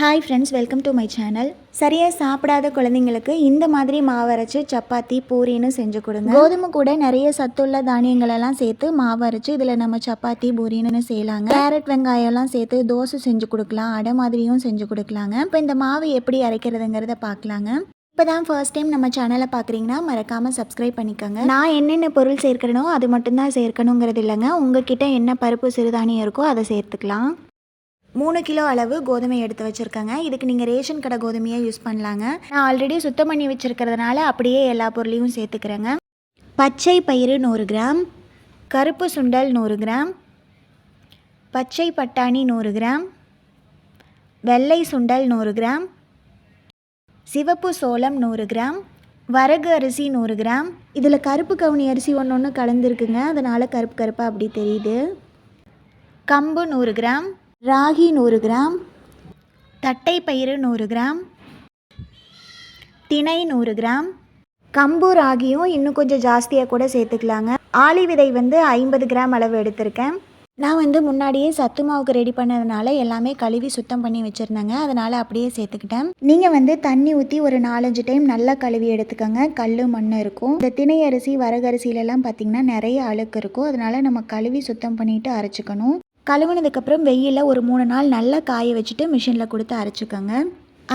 Hi friends welcome to my channel சரியாக சாப்பிடாத குழந்தைங்களுக்கு இந்த மாதிரி மாவு அரைச்சி சப்பாத்தி பூரின்னு செஞ்சு கொடுங்க. கோதுமை கூட நிறைய சத்துள்ள தானியங்களெல்லாம் சேர்த்து மாவு அரைச்சி இதில் நம்ம சப்பாத்தி பூரின்னு செய்யலாங்க. கேரட் வெங்காயம்லாம் சேர்த்து தோசை செஞ்சு கொடுக்கலாம். அடை மாதிரியும் செஞ்சு கொடுக்கலாங்க. இப்போ இந்த மாவு எப்படி அரைக்கிறதுங்கிறத பார்க்கலாங்க. இப்போ தான் ஃபர்ஸ்ட் டைம் நம்ம சேனலை பார்க்குறீங்கன்னா மறக்காமல் சப்ஸ்கிரைப் பண்ணிக்கோங்க. நான் என்னென்ன பொருள் சேர்க்கணும் அது மட்டும்தான் சேர்க்கணுங்கிறது இல்லைங்க. உங்ககிட்ட என்ன பருப்பு சிறுதானியம் இருக்கோ அதை சேர்த்துக்கலாம். மூணு கிலோ அளவு கோதுமை எடுத்து வச்சுருக்கேங்க. இதுக்கு நீங்கள் ரேஷன் கடை கோதுமையை யூஸ் பண்ணலாங்க. நான் ஆல்ரெடி சுத்தம் பண்ணி வச்சுருக்கிறதுனால அப்படியே எல்லா பொருளையும் சேர்த்துக்கிறேங்க. பச்சை பயிறு நூறு கிராம் கருப்பு சுண்டல் நூறு கிராம் பச்சை பட்டாணி நூறு கிராம் வெள்ளை சுண்டல் நூறு கிராம் சிவப்பு சோளம் நூறு கிராம் வரகு அரிசி நூறு கிராம். இதில் கருப்பு கவுனி அரிசி ஒன்று ஒன்று கலந்துருக்குங்க. அதனால் கருப்பு கருப்பாக அப்படி தெரியுது. கம்பு நூறு கிராம் ராகி நூறு கிராம். தட்டைப்பயிறு நூறு கிராம். திணை நூறு கிராம். கம்பு ராகியும் இன்னும் கொஞ்சம் ஜாஸ்தியாக கூட சேர்த்துக்கலாங்க. ஆளி விதை வந்து ஐம்பது கிராம் அளவு எடுத்திருக்கேன். நான் வந்து முன்னாடியே சத்து மாவுக்கு ரெடி பண்ணதுனால எல்லாமே கழுவி சுத்தம் பண்ணி வச்சுருந்தேங்க. அதனால் அப்படியே சேர்த்துக்கிட்டேன். நீங்கள் வந்து தண்ணி ஊற்றி ஒரு நாலஞ்சு டைம் நல்லா கழுவி எடுத்துக்கோங்க. கல் மண் இருக்கும். இந்த திணை அரிசி வரகரிசிலெலாம் பார்த்திங்கன்னா நிறைய அழுக்கு இருக்கும். அதனால் நம்ம கழுவி சுத்தம் பண்ணிவிட்டு அரைச்சிக்கணும். கழுவுனதுக்கப்புறம் வெயிலில் ஒரு மூணு நாள் நல்லா காய வச்சுட்டு மிஷினில் கொடுத்து அரைச்சிக்கோங்க.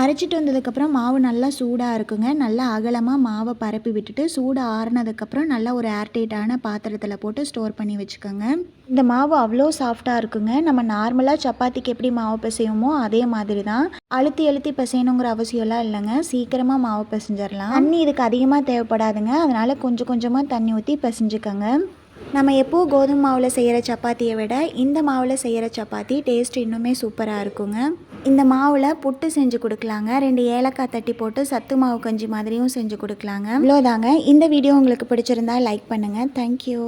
அரைச்சிட்டு வந்ததுக்கப்புறம் மாவு நல்லா சூடாக இருக்குங்க. நல்லா அகலமாக மாவை பரப்பி விட்டுட்டு சூடு ஆறுனதுக்கப்புறம் நல்லா ஒரு ஏர்டைட்டான பாத்திரத்தில் போட்டு ஸ்டோர் பண்ணி வச்சுக்கோங்க. இந்த மாவு அவ்வளோ சாஃப்டாக இருக்குங்க. நம்ம நார்மலாக சப்பாத்திக்கு எப்படி மாவு பிசையுமோ அதே மாதிரி தான் அழுத்தி அழுத்தி பிசையணுங்கிற அவசியம்லாம் இல்லைங்க. சீக்கிரமாக மாவு பிசைஞ்சிடலாம் தண்ணி இதுக்கு அதிகமாக தேவைப்படாதுங்க. அதனால் கொஞ்சம் கொஞ்சமாக தண்ணி ஊற்றி பிசைஞ்சுக்கோங்க. நம்ம எப்போது கோதுமை மாவில் செய்கிற சப்பாத்தியை விட இந்த மாவில் செய்கிற சப்பாத்தி டேஸ்ட் இன்னுமே சூப்பராக இருக்குங்க. இந்த மாவில் புட்டு செஞ்சு கொடுக்கலாங்க. ரெண்டு ஏலக்காய் தட்டி போட்டு சத்து மாவு கஞ்சி மாதிரியும் செஞ்சு கொடுக்கலாங்க. இவ்வளோதாங்க. இந்த வீடியோ உங்களுக்கு பிடிச்சிருந்தா லைக் பண்ணுங்கள் தேங்க்யூ